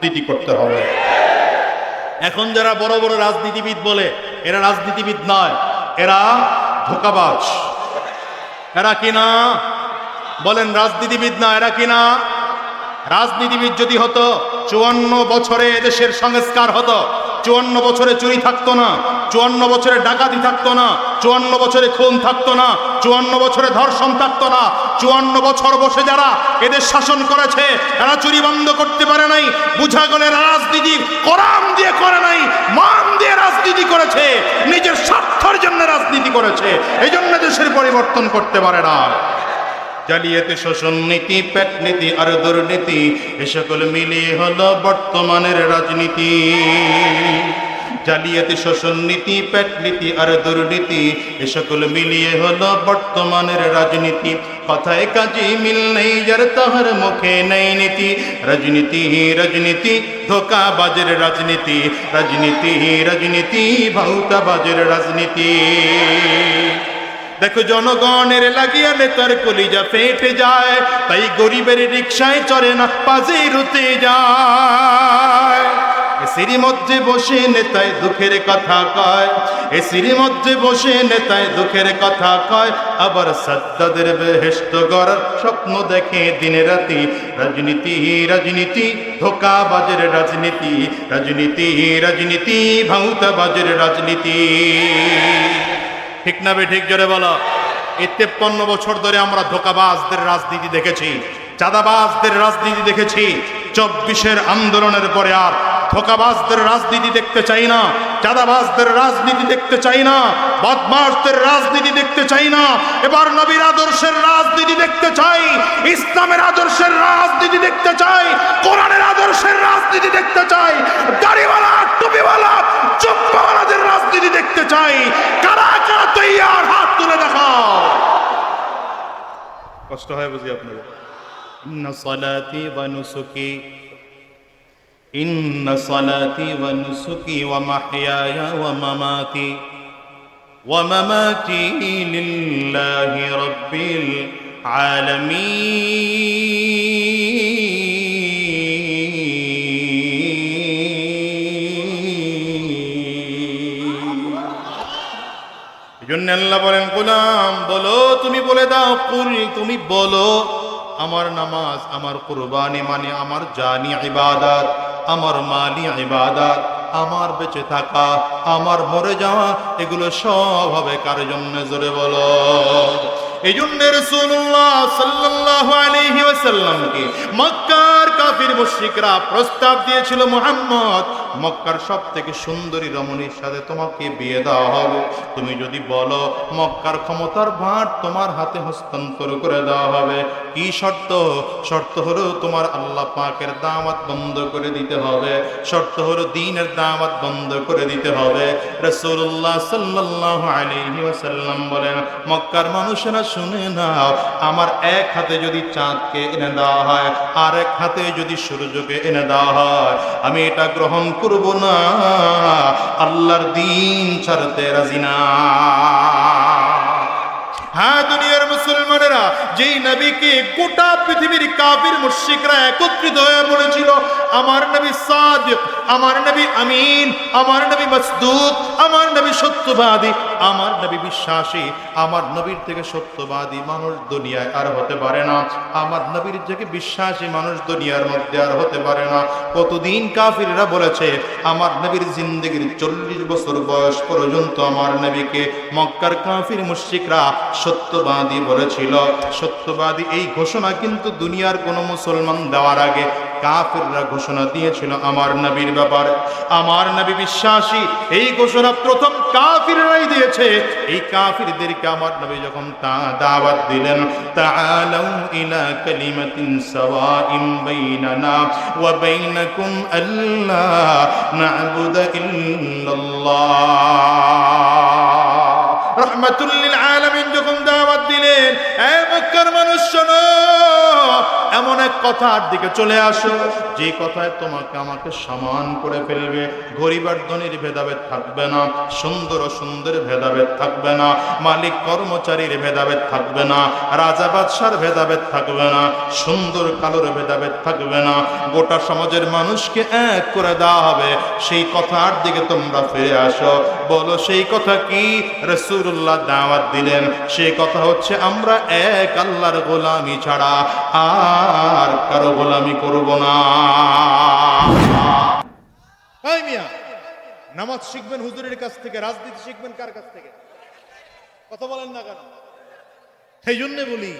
রাজনীতি করতে হবে। এখন যারা বড় বড় রাজনীতিবিদ বলে, এরা রাজনীতিবিদ নয়, এরা ধোকাবাজ। এরা কিনা বলেন রাজনীতিবিদ না, এরা কিনা রাজনীতিবিদ যদি হতো, চুয়ান্ন বছরে এদেশের সংস্কার হতো। চুয়ান্ন বছরে চুরি থাকতো না, চুয়ান্ন বছরে ডাকাতি থাকতো না, চুয়ান্ন বছরে খুন থাকতো না, চুয়ান্ন বছরে ধর্ষণ থাকতো না, চুয়ান্ন বছর বসে যারা এদের শাসন করেছে, এরা চুরি বন্ধ করতে পারে নাই, বুঝা গেলে রাজনীতি করাম দিয়ে করে নাই, মান দিয়ে রাজনীতি করেছে, নিজের স্বার্থের জন্য রাজনীতি করেছে এই জন্য দেশের পরিবর্তন করতে পারে না। জালিয়াতি, শোষণ নীতি, পেট নীতি আর দুর্নীতি, এ সকল মিলিয়ে হলো বর্তমানের রাজনীতি। জালিয়াতি, শোষণ নীতি, পেট নীতি আর দুর্নীতি, এ সকল মিলিয়ে হলো বর্তমানের রাজনীতি। কথায় কাজে মিল নেই, যার তাহার মুখে নেই নীতি। রাজনীতি রাজনীতি ধোকা বাজের রাজনীতি। রাজনীতি রাজনীতি ভাউতা বাজের রাজনীতি। দেখো জনগণের লাগিয়া নেতার কলিজা ফেটে যায়, তাই গরিবের রিক্সায় চড়ে না পাজে রুতে যায়। এসির মধ্যে বসে নেতায় দুঃখের কথা কয় এসির মধ্যে বসে নেতায় দুঃখের কথা কয়, আবার সত্তাদের বেহেস্ত গড়ার স্বপ্ন দেখে দিনে রাতি, রাজনীতি রাজনীতি, ধোকাবাজের রাজনীতি রাজনীতি রাজনীতি, ভাঙুতাবাজের রাজনীতি। ঠিক না বে, ঠিক জোরে বলো। এই তেপ্পান্ন বছর ধরে আমরা ধোকাবাজদের রাজনীতি দেখেছি, চাঁদাবাজদের রাজনীতি দেখেছি। চব্বিশের আন্দোলনের পরে আর ধোকাবাজদের রাজনীতি দেখতে চাই না চাঁদাবাজদের রাজনীতি দেখতে চাই না বদমাসদের রাজনীতি দেখতে চাই না এবার নবীর আদর্শের রাজনীতি দেখতে চাই ইসলামের আদর্শের রাজনীতি দেখতে চাই কোরআনের আদর্শের রাজনীতি দেখতে চাই দাড়িওয়ালা টুপিওয়ালা চুপ্পাওয়ালাদের রাজনীতি দেখতে চাই কারা কারা তৈয়ার হাত তুলে দেখাও কষ্ট হয় বুঝি আপনাদের إن صلاتي ونسكي إن صلاتي ونسكي ومحياي ومماتي ومماتي لله رب العالمين এই জন্য আল্লাহ বলেন গোলাম বলো তুমি বলে দাও কুল তুমি বলো আমার নামাজ আমার কুরবানি মানে আমার জানি ইবাদত আমার মালি ইবাদাত, আমার বেঁচে থাকা, আমার মরে যাওয়া, এগুলো সব হবে কার জন্য? জোরে বলো। এই জন্য রসুল্লাহ সাল্লাল্লাহু আলাইহি ওয়াসাল্লামকে মক্কার কাফির মুশরিকরা প্রস্তাব দিয়েছিল মুহাম্মদ মক্কার সব থেকে সুন্দরী রমণীর সাথে তোমাকে বিয়ে দেওয়া হবে। তুমি যদি বলো, মক্কার ক্ষমতার ভার তোমার হাতে হস্তান্তর করে দেওয়া হবে। কি শর্ত? শর্ত হলো তোমার আল্লাহ পাকের দাওয়াত বন্ধ করে দিতে হবে। শর্ত হলো দিনের দাওয়াত বন্ধ করে দিতে হবে। রাসূলুল্লাহ সাল্লাল্লাহু আলাইহি ওয়াসাল্লাম বলেন, মক্কার মানুষেরা শুনে নাও, আমার এক হাতে যদি চাঁদকে এনে দেওয়া হয় আর এক হাতে যদি সূর্যকে এনে দেওয়া হয়, আমি এটা গ্রহণ করব না। আল্লাহর দিন ছাড়তে রাজি না। হ্যাঁ দুনিয়ার মুসলমানেরা যেই নবীকে গোটা পৃথিবীর কাফির মুশরিকরা একত্রিত হয়ে পড়েছিল আমার নবী সাদিক, আমার নবী আমিন, আমার নবী মসদুক আমার নবী সত্যবাদী, আমার নবী বিশ্বাসী, আমার নবীর থেকে সত্যবাদী মানুষ দুনিয়ায় আর হতে পারে না। আমার নবীর থেকে বিশ্বাসী মানুষ দুনিয়ার মধ্যে আর হতে পারে না। কতদিন কাফিররা বলেছে, আমার নবীর জিন্দগির চল্লিশ বছর বয়স পর্যন্ত আমার নবীকে মক্কার কাফির মুশরিকরা সত্যবাদী বলেছিল। সত্যবাদী এই ঘোষণা কিন্তু দুনিয়ার কোনো মুসলমান দেওয়ার আগে কাফিররা ঘোষণা দিয়েছিল, আমার নবীর ব্যাপারে, আমার নবী বিশ্বাসী, এই ঘোষণা প্রথম কাফিররাই দিয়েছে। এই কাফিরদেরকে আমার নবী যখন তা দাওয়াত দিলেন, তাআলাউ ইলা কালিমাতিন সাওয়াইন বাইনানা ওয়া বাইনাকুম আল্লা না'বুদা ইল্লাল্লাহ। রহমাতুল্লিল আলামিন যখন দাওয়াত দিলেন, এ মক্কার মানুষ শোনো। এমন এক কথার দিকে চলে আসো, যে কথায় তোমাকে আমাকে সমান করে ফেলবে। গরিব আর ধনির ভেদাভেদ থাকবে না, সুন্দর সুন্দর ভেদাভেদ থাকবে না, মালিক কর্মচারীর ভেদাভেদ থাকবে না, রাজা বাদশার ভেদাভেদ থাকবে না, সুন্দর কালোর ভেদাভেদ থাকবে না। গোটা সমাজের মানুষকে এক করে দেওয়া হবে। সেই কথার দিকে তোমরা ফিরে আসো। বলো, সেই কথা কি রসুল্লাহ দাওয়াত দিলেন? সেই কথা হচ্ছে, আমরা এক আল্লাহর গোলামি ছাড়া আর কারও গোলামি করব না। নামাজ শিখবেন হুজুরের কাছ থেকে, রাজনীতি শিখবেন কার কাছ থেকে? কথা বলেন না কেন? সেই জন্য বলি,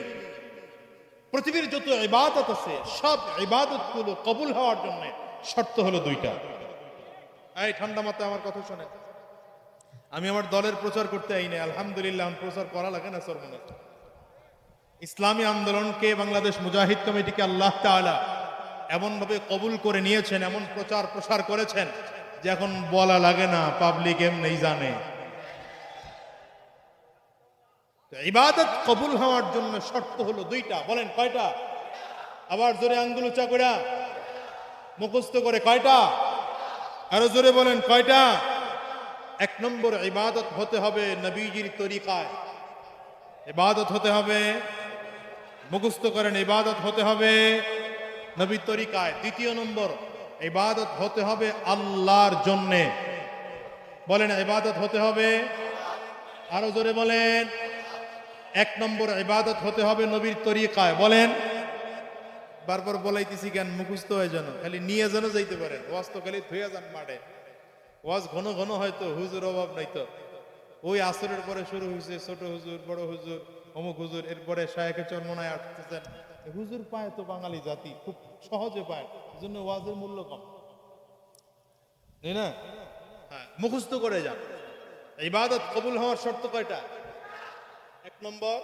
পৃথিবীর যত ইবাদত আছে, সব ইবাদতগুলো কবুল হওয়ার জন্য শর্ত হলো দুইটা। এই ঠান্ডা মাথায় আমার কথা শোনে আমি আমার দলের প্রচার করতে আইনি, আলহামদুলিল্লাহ প্রচার করা লাগে না সরমনে ইসলামী আন্দোলনকে বাংলাদেশ মুজাহিদ কমিটিকে আল্লাহ তাআলা এমনভাবে কবুল করে নিয়েছেন, এমন প্রচার প্রসার করেছেন, যে এখন বলা লাগে না পাবলিক এমনি জানে। ইবাদত কবুল হওয়ার জন্য শর্ত হলো দুইটা, বলেন কয়টা? আবার জোরে আঙ্গুল উঁচা করে মুখস্থ করে কয়টা? আরও জোরে বলেন কয়টা? এক নম্বর ইবাদত হতে হবে নবীজির তরিকায়। ইবাদত হতে হবে, মুখস্থ করেন, ইবাদত হতে হবে নবীর তরিকায়। দ্বিতীয় নম্বর, ইবাদত হতে হবে আল্লাহর জন্যে। বলেন, ইবাদত হতে হবে? আরও জোরে বলেন। এক নম্বর, ইবাদত হতে হবে নবীর তরিকায়। বলেন, বারবার বলাইতেছি কেন, মুখস্থ হয়ে যেন, খালি নিয়ে যেন যাইতে পারেন। ওয়াজ খালি ধুয়ে যান মাঠে। ওয়াজ ঘন ঘন হয়তো হুজুর অভাব নাই তো। ওই আসরের পরে শুরু হয়েছে, ছোট হুজুর, বড় হুজুর, অমুক হুজুর, এরপরে শায়েখে চরমনায় আসতেছেন। হুজুর পায় তো বাঙালি জাতি, খুব সহজে পায় জন্য ওয়াজের মূল্য কম। তাই না? হ্যাঁ মুখস্থ করে যান। ইবাদত কবুল হওয়ার শর্ত কয়টা? এক নম্বর,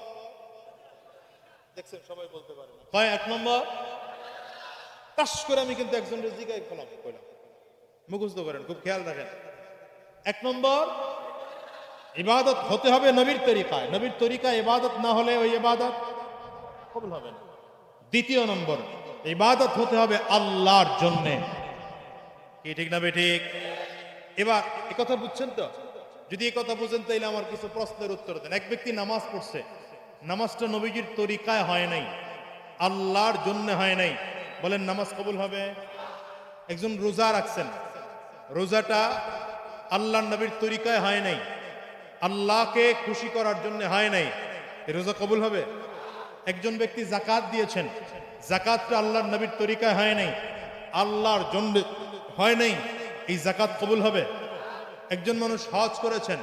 দেখছেন, সবাই বলতে পারে কয়? এক নম্বর টাস করে আমি কিন্তু একজনের জিগায় খোলাম কইলাম। মুখস্থ করেন, খুব খেয়াল রাখেন। এক নম্বর, ইবাদত হতে হবে নবীর তরিকায়। নবীর তরিকায় ইবাদত না হলে ওই ইবাদত কবুল হবে না। দ্বিতীয় নম্বর, ইবাদত হতে হবে আল্লাহর জন্যে। কি ঠিক না ঠিক এবার, এ কথা বুঝছেন তো? যদি এই কথা বুঝেন, তাইলে আমার কিছু প্রশ্নের উত্তর দেন। এক ব্যক্তি নামাজ পড়ছে, নামাজটা নবীজির তরিকায় হয় নাই, আল্লাহর জন্য হয় নাই। বলেন, নামাজ কবুল হবে? একজন রোজা রাখছেন রোজাটা আল্লাহ নবীর তরিকায় হয় নাই। আল্লাহকে খুশি করার জন্য হয় নাই। রোজা কবুল হবে? একজন ব্যক্তি জাকাত দিয়েছেন জাকাতটা আল্লাহর নবীর তরিকায় হয় নাই, আল্লাহর জন্য হয় নাই, এই জাকাত কবুল হবে? একজন মানুষ হজ করেছেন,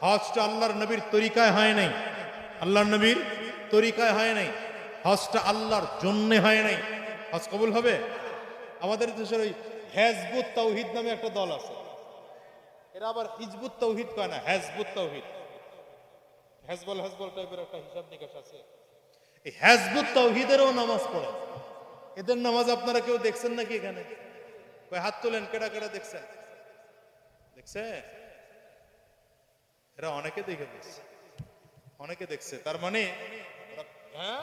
হজটা আল্লাহর নবীর তরিকায় হয় নাই। আল্লাহর নবীর তরিকায় হয় নাই, হজটা আল্লাহর জন্য হয় নাই। হজ কবুল হবে? আমাদের দেশের ওই হেজবুত তৌহিদ নামে একটা দল আছে। এরা আবার হিজবুত তৌহিদ কয় না, হেজবুত তৌহিদ। হেজবল হেজবল টাইপের একটা হিসাব নিকাশ আছে। এই হেজবুত তৌহিদেরও নামাজ পড়ে। এদের নামাজ আপনারা কেউ দেখছেন নাকি এখানে? হাত তোলেন, কেডা কেডা দেখছেন? দেখছে? এরা অনেকে দেখে দেখছে অনেকে দেখছে। তার মানে হ্যাঁ?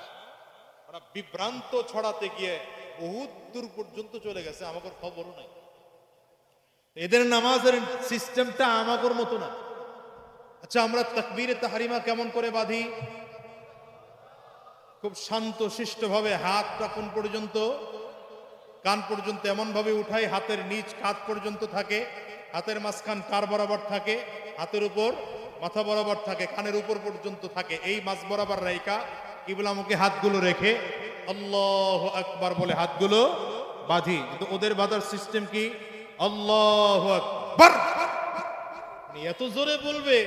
ওরা বিভ্রান্ত ছড়াতে গিয়ে বহুত দূর পর্যন্ত চলে গেছে, আমাকে খবরও নাই। এদের নামাজের সিস্টেমটা আমাগর মতো না। আচ্ছা আমরা তাকবীরে তাহারিমা কেমন করে বাঁধি? খুব শান্ত, শিষ্টভাবে হাতটা কোন পর্যন্ত, কান পর্যন্ত এমন ভাবে উঠাই, হাতের নিচ কাত পর্যন্ত থাকে, হাতের মাঝখান কার বরাবর থাকে, হাতের উপর মাথা বরাবর থাকে, কানের উপর পর্যন্ত থাকে। এই মাছ বরাবর রাইকা কিবলামুখী হাতগুলো রেখে আল্লাহ আকবার বলে হাতগুলো বাঁধি। কিন্তু ওদের বাঁধার সিস্টেম কি? আল্লাহ আকবার। মানে এত জোরে বলবে,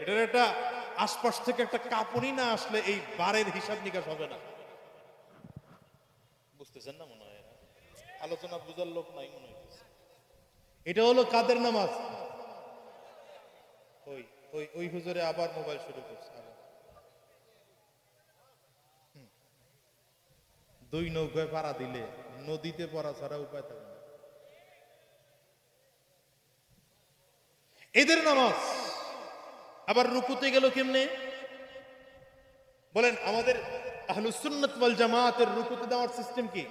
এটার একটা আশপাশ থেকে একটা কাপড়ই না আসলে এই বারের হিসাব নিকাশ হবে না। বুঝতেছেন না মনে হয়? আলোচনা বুঝার লোক নাই মনে হইতেছে। এটা হলো কাদের নামাজ? ওই ওই ওই হুজুরে আবার মোবাইল শুরু করছে। আবার। দুই নৌকায় পাড়া দিলে, নদীতে পড়া ছাড়া উপায় থাকে না। এদের নামাজ আবার রুকুতে গেল কেমনে? বলেন, আমাদের জামাতের রুকুতে দেওয়ার সিস্টেম কি?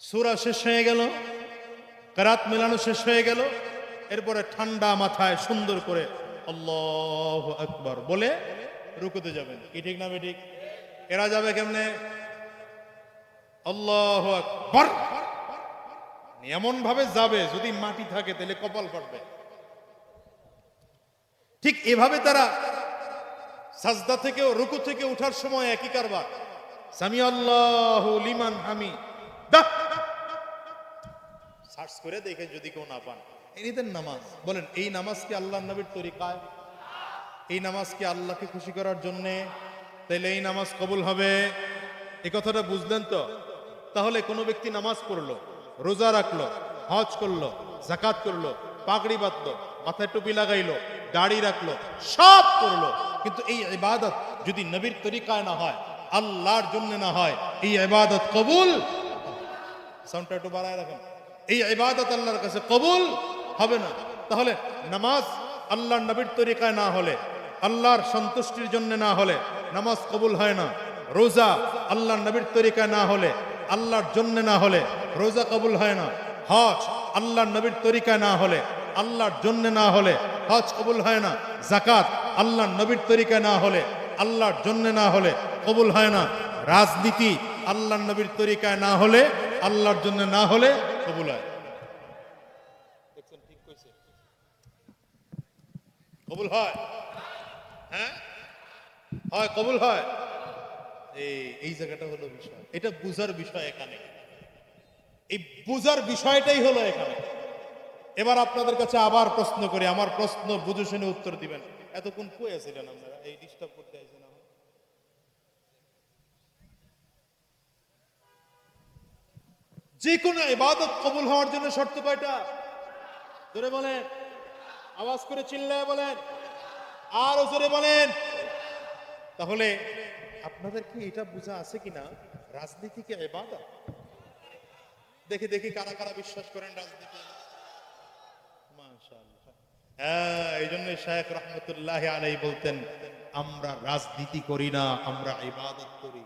সূরা শেষ হয়ে গেল, কারাত মেলানো শেষ হয়ে গেল, এরপরে ঠান্ডা মাথায় সুন্দর করে আল্লাহ আকবার বলে রুকুতে যাবেন। কি ঠিক না ঠিক এরা যাবে কেমনে? আল্লাহ আকবার। এমন ভাবে যাবে, যদি মাটি থাকে তাহলে কপাল ফাটবে। ঠিক এভাবে তারা সাজদা থেকেও, রুকু থেকে ওঠার সময় একই কারবার। সামি আল্লাহ লিমান হামি। সার্চ করে দেখে যদি কেউ না পান। এনিদের নামাজ। বলেন, এই নামাজ কি আল্লাহ নবীর তরিকায়? এই নামাজ কি আল্লাহকে খুশি করার জন্য? তাইলে এই নামাজ কবুল হবে। এ কথাটা বুঝলেন তো? তাহলে কোনো ব্যক্তি নামাজ পড়ল, রোজা রাখল, হজ করল জাকাত করল, পাগড়ি বাঁধলো, মাথায় টুপি লাগাইলো, দাড়ি রাখল, সব করল। কিন্তু এই ইবাদত যদি নবীর তরিকায় না হয়, আল্লাহর জন্য না হয়, এই ইবাদত কবুল সাউন্ডটা একটু বাড়ায় রাখেন। এই ইবাদত আল্লাহর কাছে কবুল হবে না। তাহলে নামাজ আল্লাহর নবীর তরিকায় না হলে আল্লাহর সন্তুষ্টির জন্য না হলে নামাজ কবুল হয় না। রোজা আল্লাহর নবীর তরিকায় না হলে, আল্লাহর জন্য না হলে রোজা কবুল হয় না। হজ আল্লাহর নবীর তরিকায় না হলে, আল্লাহর জন্য না হলে হজ কবুল হয় না। জাকাত আল্লাহর নবীর তরিকায় না হলে, আল্লাহর জন্য না হলে কবুল হয় না। রাজনীতি আল্লাহর নবীর তরিকায় না হলে, আল্লাহর জন্য না হলে কবুল হয় কবুল হয়? হ্যাঁ? হয়, কবুল হয়? এই এই জায়গাটা হলো বিষয়। এটা বুঝার বিষয় এখানে। এই বুঝার বিষয়টাই হলো এখানে। এবার আপনাদের কাছে আবার প্রশ্ন করি। আমার প্রশ্ন বুঝে শুনে উত্তর দিবেন। এতক্ষণ কই আছিলেন আপনারা? এই ডিস্টার্ব করতে আমার যে কোনো ইবাদত কবুল হওয়ার জন্য শর্ত কয়টা? জোরে বলেন। আওয়াজ করে চিল্লায় বলেন। আরও জোরে বলেন। তাহলে আপনাদের কি এটা বোঝা আছে কিনা? রাজনীতি কি ইবাদত দেখে দেখি কারা কারা বিশ্বাস করেন রাজনীতি। হ্যাঁ এই জন্য শায়েখ রহমতুল্লাহ আলাই বলতেন আমরা রাজনীতি করি না আমরা ইবাদত করি।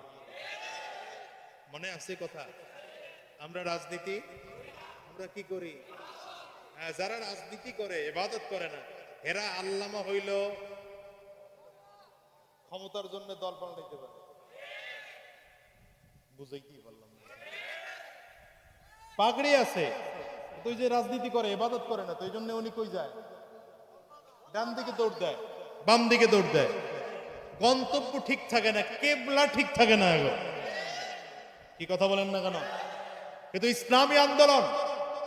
মনে আছে কথা? আমরা রাজনীতি আমরা কি করি? হ্যাঁ, যারা রাজনীতি করে ইবাদত করে না এরা আল্লামা হইল ক্ষমতার জন্য দল পাল্টাইতে পারে। বুঝাই কি বললাম পাগড়ি আছে তুই যে রাজনীতি করে, ইবাদত করে না, তো এই জন্য উনি কই যায়? ডান দিকে দৌড় দেয়। বাম দিকে দৌড় দেয়। গন্তব্য ঠিক থাকে না, কেবলা ঠিক থাকে না এখন কি কথা বলেন না কেন? কিন্তু ইসলামী আন্দোলন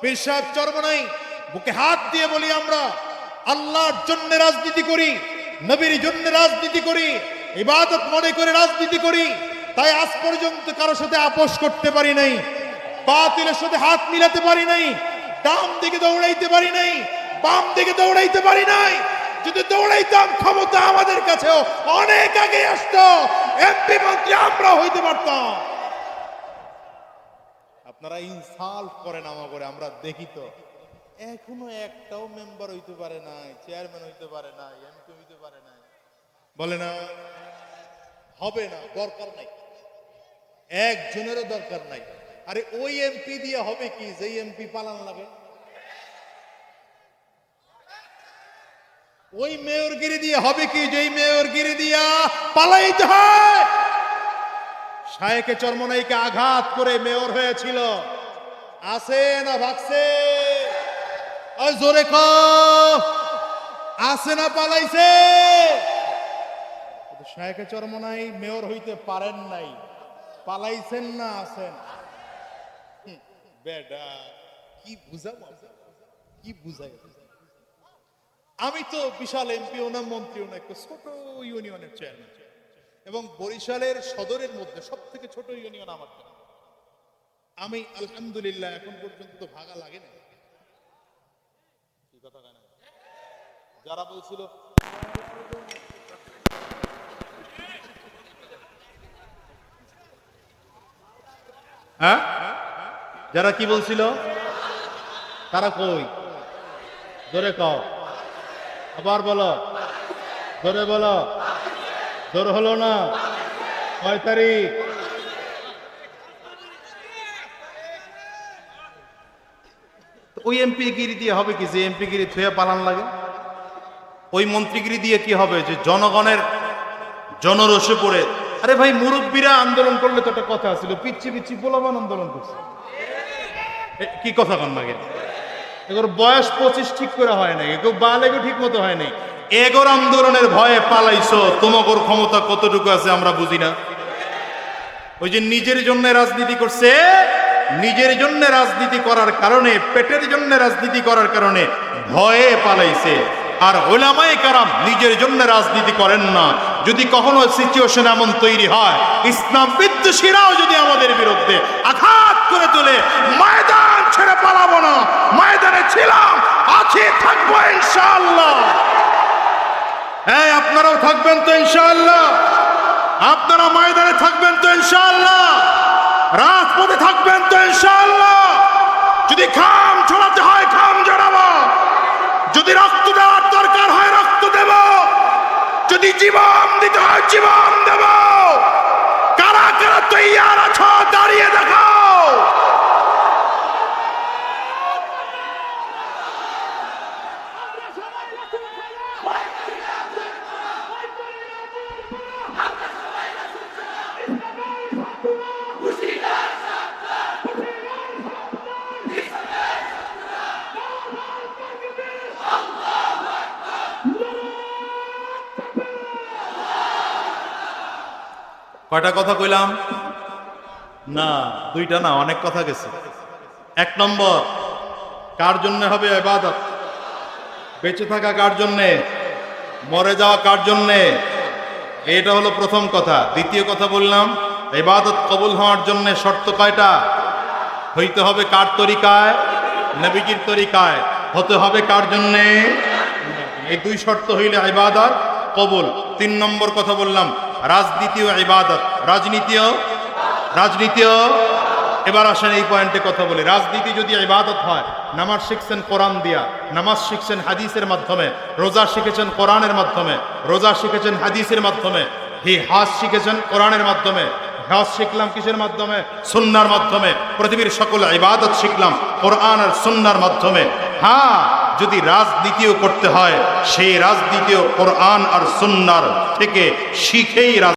পীর সাহেব চর্ম নাই, বুকে হাত দিয়ে বলি আমরা, আল্লাহর জন্য রাজনীতি করি নবীর জন্য রাজনীতি করি, ইবাদত মনে করে রাজনীতি করি, তাই আজ পর্যন্ত কারোর সাথে আপোষ করতে পারি নাই, বাতিলের সাথে হাত মিলাতে পারি নাই, ডান দিকে দৌড়াইতে পারি নাই, বাম দিকে দৌড়াইতে পারি নাই। যদি দৌড়াইতাম, ক্ষমতা আমাদের কাছেও অনেক আগে আসতো, এমপি মন্ত্রী আমরা হইতে পারতাম। আপনারা ইনসাল্ট করেন আমা করে আমরা দেখি তো। এখনও একটাও মেম্বার হইতে পারে নাই চেয়ারম্যান হইতে পারে নাই এমপি হইতে পারে নাই বলে না, হবে না, দরকার নাই। একজনেরও দরকার নাই। আরে ওই এমপি দিয়ে হবে কি? যেই এমপি পালান লাগে। ওই মেয়রগিরি দিয়ে হবে কি? যেই মেয়রগিরি দিয়া পালাইতে হয়। শায়েকে চর্মনাইকে আঘাত করে মেয়র হয়েছিল। আছে না ভাগছে? জোরে ক আছে না পালাইছে? শায়েকে চর্মনাই মেয়র হইতে পারেন নাই। পালাইছেন না আছেন। বেডা, কি বুঝাবো কি বুঝাই? আমি তো বিশাল এমপিও না মন্ত্রীও না একটা ছোট ইউনিয়নের চেয়ারম্যান। এবং বরিশালের সদরের মধ্যে সব থেকে ছোট ইউনিয়ন আমার। আমি আলহামদুলিল্লাহ এখন পর্যন্ত তো ভাগা লাগে না? যারা বলছিল হ্যাঁ? যারা কি বলছিল? তারা কই? জোরে কও। আবার বলো। জোরে বলো। জোর হলো না? কয় তারিখ? ওই এমপি গিরি দিয়ে হবে কি? যে এমপি গিরি থুয়ে পালান লাগে। ওই মন্ত্রীগিরি দিয়ে কি হবে? যে জনগণের জনরসে পড়ে আরে ভাই, মুরব্বীরা আন্দোলন করলে তো একটা কথা ছিল। পিচ্ছি পিচ্ছি পোলাবান আন্দোলন করছে। কি কথা কন নাগে এগুলোর বয়স পঁচিশ ঠিক করে হয় নাই কেউ বালেগো ঠিক মতো হয় নাই। এগোর আন্দোলনের ভয়ে পালাইছো, তোমাগর ক্ষমতা কতটুকু আছে আমরা বুঝি না। ওই যে নিজের জন্য রাজনীতি করছে, নিজের জন্য রাজনীতি করার কারণে, পেটের জন্য রাজনীতি করার কারণে ভয়ে পালাইছে। আর ওলামাই কারাম নিজের জন্য রাজনীতি করেন না যদি কখনো সিচুয়েশন এমন তৈরি হয়, ইসলাম বিদ্বেষীরাও যদি আমাদের বিরুদ্ধে আঘাত করে তোলে, ময়দান ছেড়ে পালাবো না। ময়দানে ছিলাম, আছি, থাকব ইনশাআল্লাহ। হ্যাঁ আপনারাও থাকবেন তো ইনশাআল্লাহ। আপনারা ময়দানে থাকবেন তো ইনশাআল্লাহ। রাজপথে থাকবেন তো ইনশাআল্লাহ। যদি খাম ছড়াতে হয় খাম জড়াবো যদি রক্ত দেওয়ার দরকার হয় রক্ত দেব যদি জীবন দিতে হয় জীবন দেব কারা কারা তৈয়ার আছো দাঁড়িয়ে দেখাও কয়টা কথা কইলাম? না, দুইটা না, অনেক কথা গেছে। এক নম্বর, কার জন্য হবে ইবাদত? বেঁচে থাকা কার জন্যে? মরে যাওয়া কার জন্যে? এটা হলো প্রথম কথা। দ্বিতীয় কথা বললাম এবাদত কবুল হওয়ার জন্য শর্ত কয়টা? হইতে হবে কার তরিকায়? নবীজির তরিকায়। হতে হবে কার জন্যে? এই দুই শর্ত হইলে ইবাদত কবুল। তিন নম্বর কথা বললাম রাজনীতিও ইবাদত। রাজনীতিও রাজনীতিও এবার আসেন এই পয়েন্টে কথা বলি। রাজনীতি যদি ইবাদত হয়, নামাজ শিখছেন কোরআন দিয়া, নামাজ শিখছেন হাদিসের মাধ্যমে, রোজা শিখেছেন কোরআনের মাধ্যমে, রোজা শিখেছেন হাদিসের মাধ্যমে, হি হাজ শিখেছেন কোরআনের মাধ্যমে, হজ শিখলাম কিসের মাধ্যমে? সুন্নার মাধ্যমে। পৃথিবীর সকল ইবাদত শিখলাম কোরআন আর সুন্নার মাধ্যমে। হ্যাঁ যদি রাজনীতিও করতে হয় সেই রাজনীতিও কোরআন আর সুন্নার থেকে শিখেই রাজ-